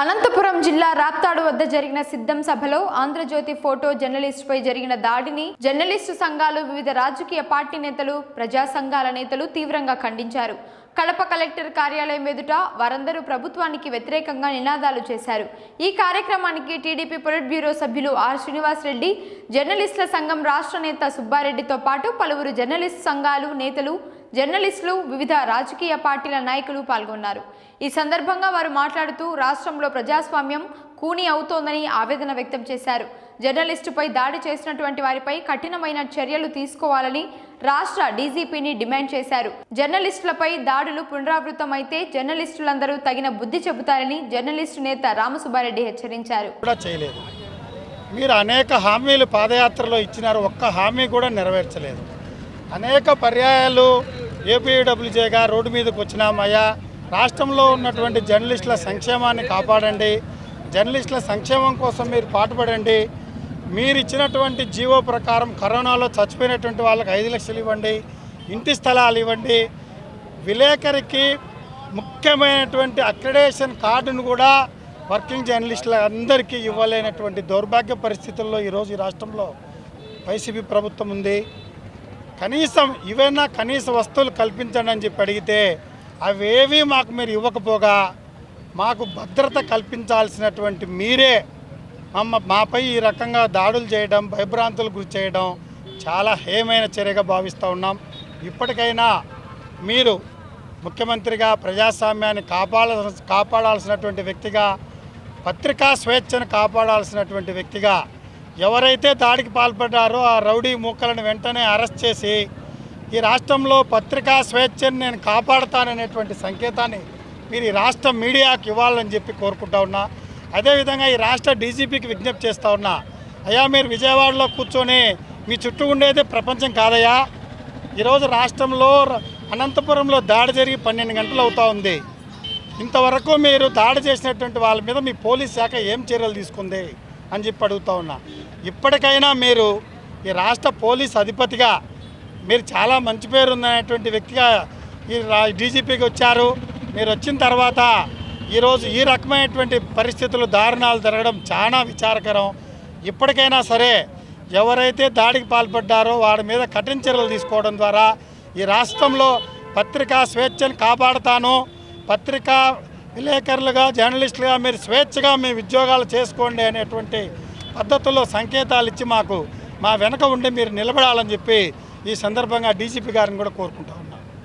అనంతపురం జిల్లా రాప్తాడు వద్ద జరిగిన సిద్ధం సభలో ఆంధ్రజ్యోతి ఫోటో జర్నలిస్టుపై జరిగిన దాడిని జర్నలిస్టు సంఘాలు వివిధ రాజకీయ పార్టీ నేతలు ప్రజా సంఘాల నేతలు తీవ్రంగా ఖండించారు. కడప కలెక్టర్ కార్యాలయం ఎదుట వారందరూ ప్రభుత్వానికి వ్యతిరేకంగా నినాదాలు చేశారు. ఈ కార్యక్రమానికి టీడీపీ పొలిట్ బ్యూరో సభ్యులు ఆర్ శ్రీనివాస్ రెడ్డి జర్నలిస్టుల సంఘం రాష్ట్ర నేత సుబ్బారెడ్డితో పాటు పలువురు జర్నలిస్టు సంఘాలు నేతలు జర్నలిస్టులు వివిధ రాజకీయ పార్టీల నాయకులు పాల్గొన్నారు. ఈ సందర్భంగా వారు మాట్లాడుతూ రాష్ట్రంలో ప్రజాస్వామ్యం కూని అవుతోందని ఆవేదన వ్యక్తం చేశారు. జర్నలిస్టుపై దాడి చేసినటువంటి వారిపై కఠినమైన చర్యలు తీసుకోవాలని రాష్ట్ర డీజీపీని డిమాండ్ చేశారు. జర్నలిస్టులపై దాడులు పునరావృతమైతే జర్నలిస్టులందరూ తగిన బుద్ధి చెబుతారని జర్నలిస్టు నేత రామసుబ్బారెడ్డి హెచ్చరించారు. కూడా చేయలేదు. మీరు అనేక హామీలు పాదయాత్రలో ఇచ్చినారు. ఒక్క హామీ కూడా నెరవేర్చలేదు. అనేక పర్యాయాలు ఏపీడబ్ల్యూజేగా రోడ్డు మీదకి వచ్చినామయ్యా. రాష్ట్రంలో ఉన్నటువంటి జర్నలిస్టుల సంక్షేమాన్ని కాపాడండి. జర్నలిస్టుల సంక్షేమం కోసం మీరు పాటుపడండి. మీరు ఇచ్చినటువంటి జీవో ప్రకారం కరోనాలో చచ్చిపోయినటువంటి వాళ్ళకి ఐదు లక్షలు ఇవ్వండి ఇంటి స్థలాలు ఇవ్వండి. విలేకరికి ముఖ్యమైనటువంటి అక్రిడేషన్ కార్డును కూడా వర్కింగ్ జర్నలిస్టుల అందరికీ ఇవ్వలేనటువంటి దౌర్భాగ్య పరిస్థితుల్లో ఈరోజు ఈ రాష్ట్రంలో వైసీపీ ప్రభుత్వం ఉంది. కనీసం ఇవైనా కనీస వస్తువులు కల్పించండి అని చెప్పి అడిగితే అవేవి మాకు మీరు ఇవ్వకపోగా మాకు భద్రత కల్పించాల్సినటువంటి మీరే మాపై ఈ రకంగా దాడులు చేయడం భయభ్రాంతులు గురి చేయడం చాలా హేమైన చర్యగా భావిస్తూ ఉన్నాం. ఇప్పటికైనా మీరు ముఖ్యమంత్రిగా ప్రజాస్వామ్యాన్ని కాపాడ కాపాడాల్సినటువంటి వ్యక్తిగా పత్రికా స్వేచ్ఛను కాపాడాల్సినటువంటి వ్యక్తిగా ఎవరైతే దాడికి పాల్పడ్డారో ఆ రౌడీ మూకలను వెంటనే అరెస్ట్ చేసి ఈ రాష్ట్రంలో పత్రికా స్వేచ్ఛను నేను కాపాడుతాననేటువంటి సంకేతాన్ని మీరు ఈ రాష్ట్ర మీడియాకి ఇవ్వాలని చెప్పి కోరుకుంటా ఉన్నా. అదేవిధంగా ఈ రాష్ట్ర డీజీపీకి విజ్ఞప్తి చేస్తూ ఉన్నా అయ్యా మీరు విజయవాడలో కూర్చొని మీ చుట్టూ ఉండేది ప్రపంచం కాదయ్యా. ఈరోజు రాష్ట్రంలో అనంతపురంలో దాడి జరిగి పన్నెండు గంటలు అవుతూ ఉంది. ఇంతవరకు మీరు దాడి చేసినటువంటి వాళ్ళ మీద మీ పోలీస్ శాఖ ఏం చర్యలు తీసుకుంది? అని చెప్పి అడుగుతా ఉన్నా. ఇప్పటికైనా మీరు ఈ రాష్ట్ర పోలీస్ అధిపతిగా మీరు చాలా మంచి పేరు ఉందనేటువంటి వ్యక్తిగా ఈ డీజీపీకి వచ్చారు. మీరు వచ్చిన తర్వాత ఈరోజు ఈ రకమైనటువంటి పరిస్థితులు దారుణాలు జరగడం చాలా విచారకరం. ఇప్పటికైనా సరే ఎవరైతే దాడికి పాల్పడ్డారో వాడి మీద కఠిన చర్యలు తీసుకోవడం ద్వారా ఈ రాష్ట్రంలో పత్రికా స్వేచ్ఛను కాపాడుతాను. పత్రికా విలేకరులుగా జర్నలిస్టులుగా మీరు స్వేచ్ఛగా మీ ఉద్యోగాలు చేసుకోండి అనేటువంటి పద్ధతుల్లో సంకేతాలు ఇచ్చి మాకు మా వెనక ఉండి మీరు నిలబడాలని చెప్పి ఈ సందర్భంగా డీజీపీ గారిని కూడా కోరుకుంటాం.